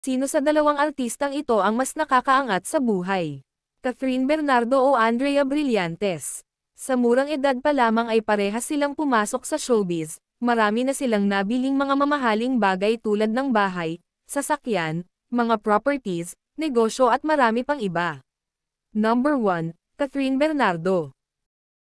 Sino sa dalawang artistang ito ang mas nakakaangat sa buhay? Catherine Bernardo o Andrea Brillantes? Sa murang edad pa lamang ay parehas silang pumasok sa showbiz, marami na silang nabiling mga mamahaling bagay tulad ng bahay, sasakyan, mga properties, negosyo at marami pang iba. Number 1, Catherine Bernardo.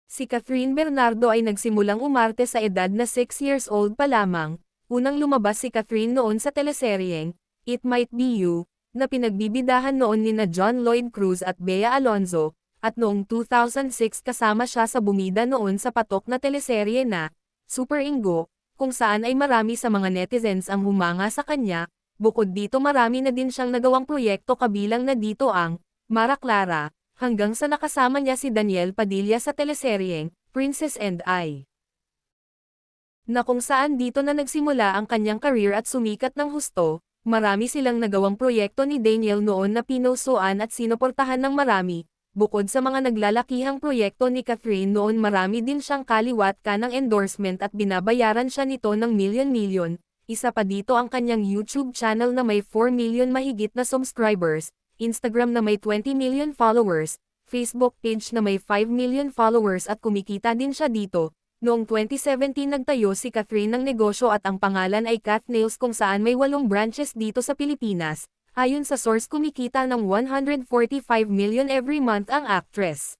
Si Catherine Bernardo ay nagsimulang umarte sa edad na 6 years old pa lamang, unang lumabas si Catherine noon sa teleseryeng, It Might Be You, na pinagbibidahan noon ni na John Lloyd Cruz at Bea Alonzo, at noong 2006 kasama siya sa bumida noon sa patok na teleserye na, Super Ingo, kung saan ay marami sa mga netizens ang humanga sa kanya, bukod dito marami na din siyang nagawang proyekto kabilang na dito ang, Mara Clara, hanggang sa nakasama niya si Daniel Padilla sa teleseryeng, Princess and I. Na kung saan dito na nagsimula ang kanyang career at sumikat ng husto, marami silang nagawang proyekto ni Daniel noon na pinusuan at sinuportahan ng marami, Bukod sa mga naglalakihang proyekto ni Catherine noon marami din siyang kaliwat ka ng endorsement at binabayaran siya nito ng milyon-milyon, isa pa dito ang kanyang YouTube channel na may 4 million mahigit na subscribers, Instagram na may 20 million followers, Facebook page na may 5 million followers at kumikita din siya dito. Noong 2017 nagtayo si Catherine ng negosyo at ang pangalan ay Cat Nails kung saan may walong branches dito sa Pilipinas, Ayon sa source kumikita ng 145 million every month ang actress.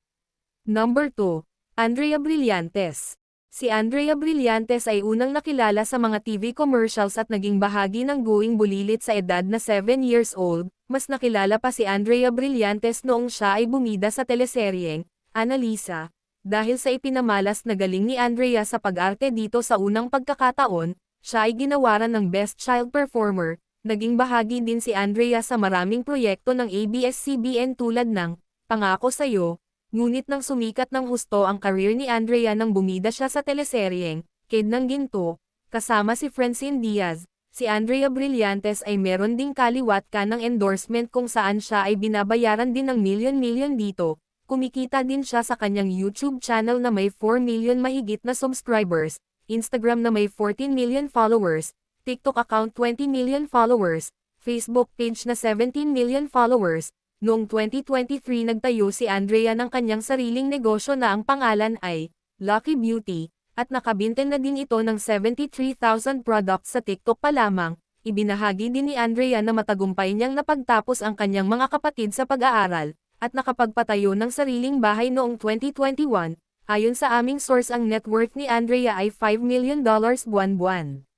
Number 2. Andrea Brillantes. Si Andrea Brillantes ay unang nakilala sa mga TV commercials at naging bahagi ng Going Bulilit sa edad na 7 years old. Mas nakilala pa si Andrea Brillantes noong siya ay bumida sa teleseryeng, Annalisa. Dahil sa ipinamalas na galing ni Andrea sa pag-arte dito sa unang pagkakataon, siya ay ginawaran ng Best Child Performer, Naging bahagi din si Andrea sa maraming proyekto ng ABS-CBN tulad ng Pangako Sa'yo, ngunit nang sumikat ng husto ang career ni Andrea nang bumida siya sa teleseryeng, Kid ng Ginto, kasama si Francine Diaz, si Andrea Brillantes ay meron ding kaliwat ka ng endorsement kung saan siya ay binabayaran din ng milyon-milyon dito, kumikita din siya sa kanyang YouTube channel na may 4 million mahigit na subscribers, Instagram na may 14 million followers, TikTok account 20 million followers, Facebook page na 17 million followers. Noong 2023 nagtayo si Andrea ng kanyang sariling negosyo na ang pangalan ay Lucky Beauty, at nakabinten na din ito ng 73,000 products sa TikTok pa lamang. Ibinahagi din ni Andrea na matagumpay niyang napagtapos ang kanyang mga kapatid sa pag-aaral, at nakapagpatayo ng sariling bahay noong 2021. Ayon sa aming source ang net worth ni Andrea ay $5 million buwan-buwan.